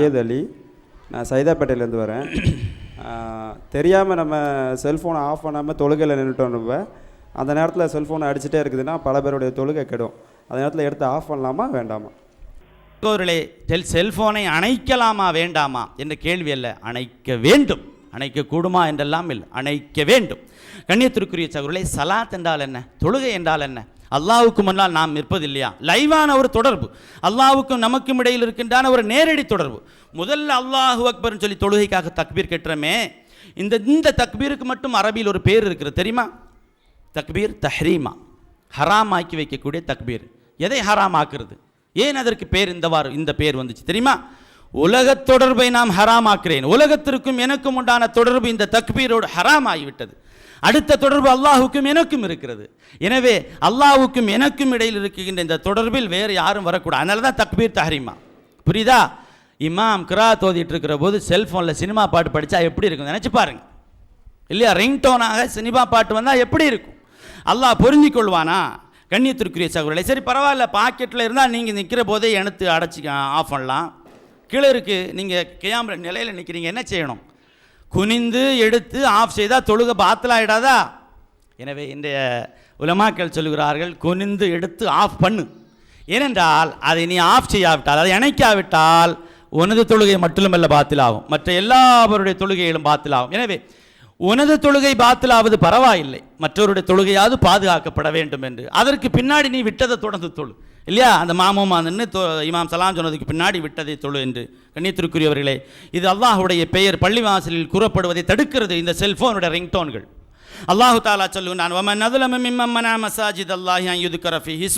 சையத் அலி. நான் சைதாப்பேட்டையிலேருந்து வரேன். தெரியாமல் நம்ம செல்ஃபோனை ஆஃப் பண்ணாமல் தொழுகையில் நின்றுட்டோம் நம்ம. அந்த நேரத்தில் செல்ஃபோனை அடிச்சுட்டே இருக்குதுன்னா பல பேருடைய தொழுகை கெடும். அந்த நேரத்தில் எடுத்து ஆஃப் பண்ணலாமா வேண்டாமா? அவர்களே டெல் செல்போனை அணைக்கலாமா வேண்டாமா? என்ற கேள்வி அல்ல. அணைக்க வேண்டும். அணைக்க கூடுமா என்றெல்லாம் இல்லை. அணைக்க வேண்டும். கண்ணியத்திற்குரிய சகோதரர்களே சலாத் என்றால் என்ன? தொழுகை என்றால் என்ன? அல்லாவுக்கு முன்னால் நாம் நிற்பது இல்லையா? லைவான ஒரு தொடர்பு. அல்லாவுக்கும் நமக்கும் இடையில் இருக்கின்றான ஒரு நேரடி தொடர்பு. முதல்ல அல்லாஹு அக்பர்னு சொல்லி தொழுகைக்காக தக்பீர் கட்டுறமே. இந்த இந்த தக்பீருக்கு மட்டும் அரபியில் ஒரு பேர் இருக்கிறது தெரியுமா? தக்பீர் தஹ்ரீமா. ஹராம் ஆக்கி வைக்கக்கூடிய தக்பீர். எதை ஹராம் ஆக்குறது ஏன் அதற்கு பேர் இந்தவாறு இந்த பேர் வந்துச்சு தெரியுமா? உலகத் தொடர்பை நாம் ஹராமாக்கிறேன். உலகத்திற்கும் எனக்கும் உண்டான தொடர்பு இந்த தக்பீரோடு ஹராம் ஆகிவிட்டது அடுத்த தொடர்பு அல்லாஹுக்கும் எனக்கும் இருக்கிறது. எனவே அல்லாஹுக்கும் எனக்கும் இடையில் இருக்கின்ற இந்த தொடர்பில் வேறு யாரும் வரக்கூடாது. அதனால தான் தக்பீர் தஹரிமா. புரியுதா? இமாம் கிரா தோதிட்டு இருக்கிற போது செல்ஃபோனில் சினிமா பாட்டு படித்தா எப்படி இருக்கும்? நினச்சி பாருங்க. இல்லையா? ரிங்டோனாக சினிமா பாட்டு வந்தால் எப்படி இருக்கும்? அல்லாஹ் பொருந்திக் கொள்வானா? கண்ணியத்திற்குரிய சகோதரர்களே சரி பரவாயில்ல பாக்கெட்டில் இருந்தால் நீங்கள் நிற்கிற போதே எடுத்து அடைச்சி ஆஃப் பண்ணலாம். கீழே இருக்குது நீங்கள் கியாம நிலையில் நிற்கிறீங்க என்ன செய்யணும்? குனிந்து எடுத்து ஆஃப் செய்தால் தொழுக பாத்திலாயிடாதா எனவே இன்றைய உலமாக்கள் சொல்கிறார்கள் குனிந்து எடுத்து ஆஃப் பண்ணு. ஏனென்றால் அதை நீ ஆஃப் செய்யாவிட்டால் அதை இணைக்காவிட்டால் உனது தொழுகை மட்டுமல்ல பாத்திலாகும். மற்ற எல்லாவருடைய தொழுகைகளும் பாத்திலாகும். எனவே உனது தொழுகை பாத்திலாவது பரவாயில்லை. மற்றவருடைய தொழுகையாவது பாதுகாக்கப்பட வேண்டும் என்று. அதற்கு பின்னாடி நீ விட்டதை தொடர்ந்து தொழு. இல்லையா? அந்த மாமும் நின்று இமாம் சலாம் சொன்னதுக்கு பின்னாடி விட்டதை தொழு என்று. கண்ணியத்திற்குரியவர்களே இது அல்லாஹுடைய பெயர். பள்ளிவாசலில் கூறப்படுவதை தடுக்கிறது இந்த செல்ஃபோனுடைய ரிங்டோன்கள் அல்லாஹு தாலா சொல்லுகிறான் வமன் அதுலம மிம்மன்னா மசாஜித் அல்லாஹி அய்யுதுக்கர ஃபி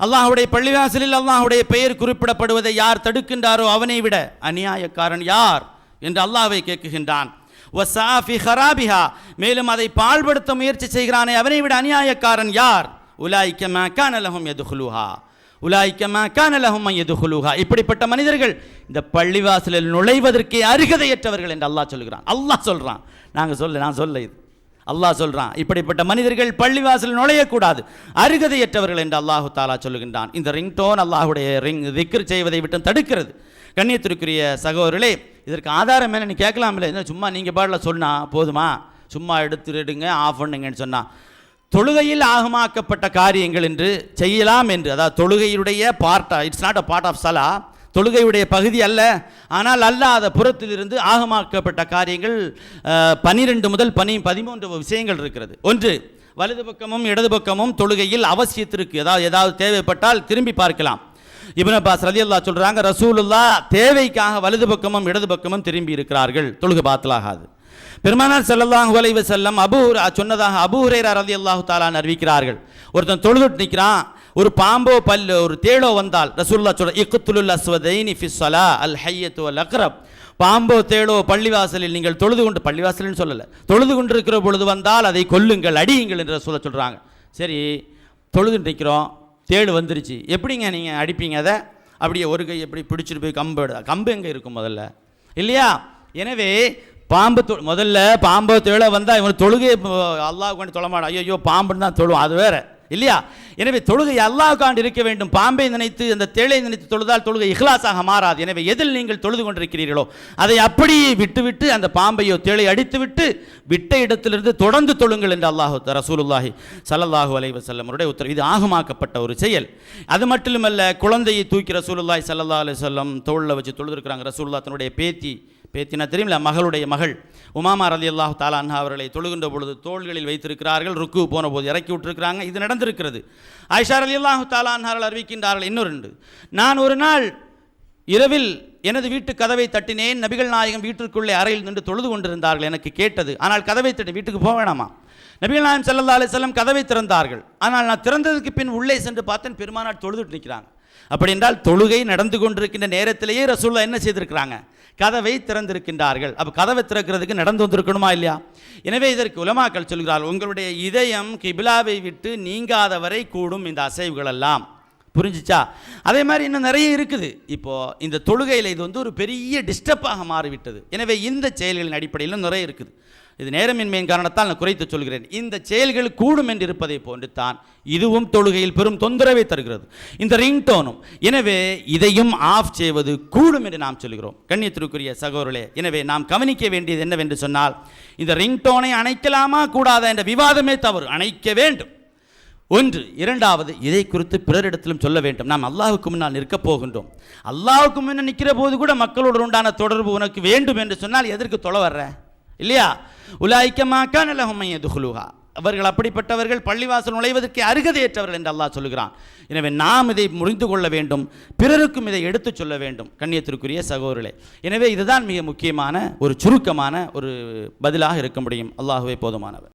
அல்லாஹுடைய பள்ளிவாசலில் அல்லாஹுடைய பெயர் குறிப்பிடப்படுவதை யார் தடுக்கின்றாரோ அவனை விட அநியாயக்காரன் யார் என்று அல்லாஹை கேட்குகின்றான். வசாஃபி ஹராபிஹா. மேலும் அதை பாழ்படுத்த முயற்சி செய்கிறானே அவனை விட அநியாயக்காரன் யார்? உலாய்க்கமா கானலஹும் எதுகுலுஹா உலாய்க்கமா மக்கான எதுகுலுஹா இப்படிப்பட்ட மனிதர்கள் இந்த பள்ளிவாசலில் நுழைவதற்கே அருகதையற்றவர்கள் என்று அல்லாஹ் சொல்கிறான். அல்லாஹ் சொல்கிறான் நாங்கள் சொல்ல நான் சொல்ல இது. அல்லாஹ் சொல்கிறான் இப்படிப்பட்ட மனிதர்கள் பள்ளிவாசல் நுழையக்கூடாது. அருகதையற்றவர்கள் என்று அல்லாஹு தாலா சொல்லுகின்றான். இந்த ரிங்டோன் அல்லாஹுடைய ரிங் திக்ர் செய்வதை விட்டு தடுக்கிறது. கண்ணியத்திற்குரிய சகோதரர்களே இதற்கு ஆதாரம் மேலே நீ கேட்கலாம் இல்லை சும்மா நீங்கள் பாடல சொன்னால் போதுமா? சும்மா எடுத்துடுங்க ஆஃப் பண்ணுங்கன்னு சொன்னால் தொழுகையில் ஆகமாக்கப்பட்ட காரியங்கள் என்று செய்யலாம் என்று அதாவது தொழுகையுடைய பார்ட்டா it's not a part of சலா தொழுகையுடைய பகுதி அல்ல. ஆனால் அல்லாத புறத்திலிருந்து ஆகமாக்கப்பட்ட காரியங்கள் பனிரெண்டு முதல் பனி பதிமூன்று விஷயங்கள் இருக்கிறது. ஒன்று வலது பக்கமும் இடது பக்கமும் தொழுகையில் அவசியத்திற்கு ஏதாவது ஏதாவது தேவைப்பட்டால் திரும்பி பார்க்கலாம். இப்னு அப்பாஸ் ரலி அல்லா சொல்கிறாங்க ரசூலுல்லா தேவைக்காக வலது பக்கமும் இடது பக்கமும் திரும்பி இருக்கிறார்கள். தொழுகை பாத்தலாகாது. பெருமானார் ஸல்லல்லாஹு உலைவ செல்லம் அபூர் சொன்னதாக அபூரேரா ரதி அல்லாஹு தாலான்னு அறிவிக்கிறார்கள். ஒருத்தன் தொழுதுட்டு நிற்கிறான் ஒரு பாம்போ பல்லு ஒரு தேளோ வந்தால் ரசூல்லா சொல்ற இக்குத்துலுல் அஸ்வதைனி ஃபி அல் ஹையத்து அல் அக்ரப். பாம்போ தேளோ பள்ளிவாசலில் நீங்கள் தொழுது கொண்டு பள்ளிவாசல்னு சொல்லலை தொழுது கொண்டிருக்கிற பொழுது வந்தால் அதை கொல்லுங்கள் அடியுங்கள் என்று சொல்ல சொல்கிறாங்க சரி தொழுது நிற்கிறோம் தேடு வந்துருச்சு. எப்படிங்க நீங்கள் அடிப்பீங்க அதை? அப்படியே ஒரு கை எப்படி பிடிச்சிட்டு போய் கம்பு எடு- கம்பு எங்கே இருக்கும் முதல்ல? இல்லையா? எனவே பாம்பு தொ முதல்ல பாம்பு தேழ வந்தால் இவன் தொழுகை அல்லாஹ் கொண்டு தொழ ஐயோ பாம்புன்னு தான் தொழுவோம் அது வேற. இல்லையா? எனவே தொழுகை அல்லாஹ்காண்டு இருக்க வேண்டும். பாம்பை நினைத்து அந்த தேளை நினைத்து தொழுதால் தொழுகை இஹ்லாஸாக மாறாது. எனவே எதில் நீங்கள் தொழுது கொண்டிருக்கிறீர்களோ அதை அப்படியே விட்டுவிட்டு அந்த பாம்பையோ தேளை அடித்துவிட்டு விட்ட இடத்திலிருந்து தொடர்ந்து தொழுங்கள் என்று அல்லாஹு ரசூலுல்லாஹி ஸல்லல்லாஹு அலைஹி வஸல்லமருடைய உத்தரவு. இது ஆகமாக்கப்பட்ட ஒரு செயல். அது மட்டுமல்ல குழந்தையை தூக்கி ரசூலுல்லாஹி சல்லா அலி சொல்லம் தோளில் வச்சு தொழுதுருக்கிறாங்க. ரசூலுல்லாஹ் தன்னுடைய பேத்தி பேத்தினா தெரியுமில்ல மகளுடைய மகள். உமாமா ரலி அல்லாஹ் தாலான்ஹா அவர்களை தொழுகின்ற பொழுது தோள்களில் வைத்திருக்கிறார்கள் ருக்கு போன போது இறக்கி விட்டுருக்கிறாங்க. இது நடந்திருக்கிறது. ஆயிஷா அலி அல்லாஹு தாலான்ஹார்கள் அறிவிக்கின்றார்கள் இன்னொரு நான் ஒரு நாள் இரவில் எனது வீட்டு கதவை தட்டினேன். நபிகள் நாயகம் வீட்டிற்குள்ளே அறையில் நின்று தொழுது கொண்டிருந்தார்கள் எனக்கு கேட்டது. ஆனால் கதவை தட்டி வீட்டுக்கு போக வேணாமா? நபிகள் நாயகம் ஸல்லல்லாஹு அலைஹி கதவை திறந்தார்கள். ஆனால் நான் திறந்ததுக்கு பின் உள்ளே சென்று பார்த்தேன் பெருமானார் தொழுதுட்டு நிற்கிறாங்க. அப்படி என்றால் தொழுகை நடந்து கொண்டிருக்கின்ற நேரத்திலேயே ரசூல்லா என்ன செய்திருக்கிறாங்க? கதவை திறந்திருக்கின்றார்கள். அப்போ கதவை திறக்கிறதுக்கு நடந்து வந்திருக்கணுமா இல்லையா? எனவே இதற்கு உலமாக்கள் சொல்கிறார்கள் உங்களுடைய இதயம் கிபிலாவை விட்டு நீங்காதவரை கூடும் இந்த அசைவுகள் எல்லாம் புரிஞ்சிச்சா? அதே மாதிரி இன்னும் நிறைய இருக்குது. இப்போது இந்த தொழுகையில் இது வந்து ஒரு பெரிய டிஸ்டர்பாக மாறிவிட்டது. எனவே இந்த செயல்களின் அடிப்படையிலும் நிறைய இருக்குது. இது நேரமின்மையின் காரணத்தால் நான் குறைத்து சொல்கிறேன். இந்த செயல்கள் கூடும் என்று இருப்பதை போன்று தான் இதுவும் தொழுகையில் பெரும் தொந்தரவை தருகிறது. இந்த ரிங்டோனும் எனவே இதையும் ஆஃப் செய்வது கூடும் என்று நாம் சொல்கிறோம். கண்ணியத்திற்குரிய சகோதரர்களே எனவே நாம் கவனிக்க வேண்டியது என்னவென்று சொன்னால் இந்த ரிங்டோனை அணைக்கலாமா கூடாதா என்ற விவாதமே தவறு. அணைக்க வேண்டும். ஒன்று இரண்டாவது இதை குறித்து பிறரிடத்திலும் சொல்ல வேண்டும். நாம் அல்லாஹுக்கு முன்னால் நிற்கப் போகின்றோம். அல்லாஹுக்கு முன்னால் நிற்கிற போது கூட மக்களோடு உண்டான தொடர்பு உனக்கு வேண்டும் என்று சொன்னால் எதற்கு தொலை வர்ற? இல்லையா? உலாய்க்கமாக்கா நிலகுமைய துகுலுகா அவர்கள் அப்படிப்பட்டவர்கள் பள்ளிவாசல் நுழைவதற்கு அருகதையற்றவர்கள் என்று அல்லாஹ் சொல்கிறான் எனவே நாம் இதை முடிந்து கொள்ள வேண்டும் பிறருக்கும் இதை எடுத்துச் சொல்ல வேண்டும் கண்ணியத்திற்குரிய சகோதரர்களே. எனவே இதுதான் மிக முக்கியமான ஒரு சுருக்கமான ஒரு பதிலாக இருக்க முடியும். அல்லாஹுவே போதுமானவர்.